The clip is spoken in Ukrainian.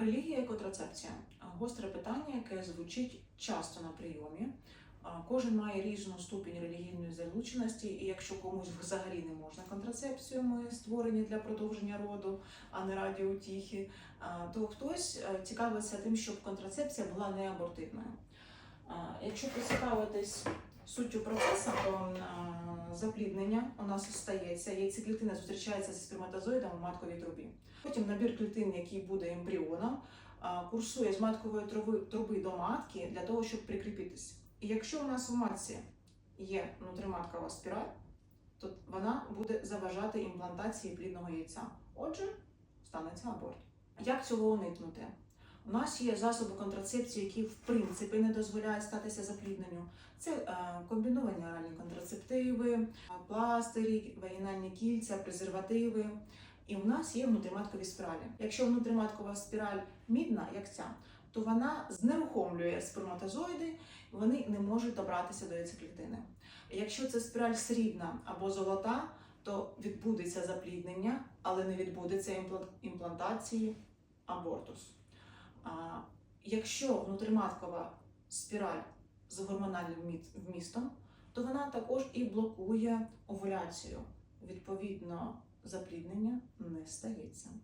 Релігія і контрацепція гостре питання, яке звучить часто на прийомі. Кожен має різну ступінь релігійної залученості, і якщо комусь взагалі не можна контрацепцію, ми створені для продовження роду, а не раді утіхи, то хтось е, цікавиться тим, щоб контрацепція була не абортивною. Якщо поцікавитись суттю процесу, то запліднення у нас стається, яйцеклітина зустрічається зі сперматозоїдом у матковій трубі. Потім набір клітин, який буде ембріоном, курсує з маткової труби, до матки для того, щоб прикріпитись. І якщо у нас в матці є внутриматкова спіраль, то вона буде заважати імплантації плідного яйця. Отже, станеться аборт. Як цього уникнути? У нас є засоби контрацепції, які в принципі не дозволяють статися заплідненню. Це е, комбіновані оральні контрацептиви, е, пластирі, вагінальні кільця, презервативи. І в нас є внутріматкові спіралі. Якщо внутріматкова спіраль мідна, як ця, то вона знерухомлює сперматозоїди, вони не можуть добратися до яйцеклітини. Якщо це спіраль срібна або золота, то відбудеться запліднення, але не відбудеться імплантації абортус. А, якщо внутріматкова спіраль з гормональним вмі- вмістом, то вона також і блокує овуляцію. Відповідно, запліднення не стається.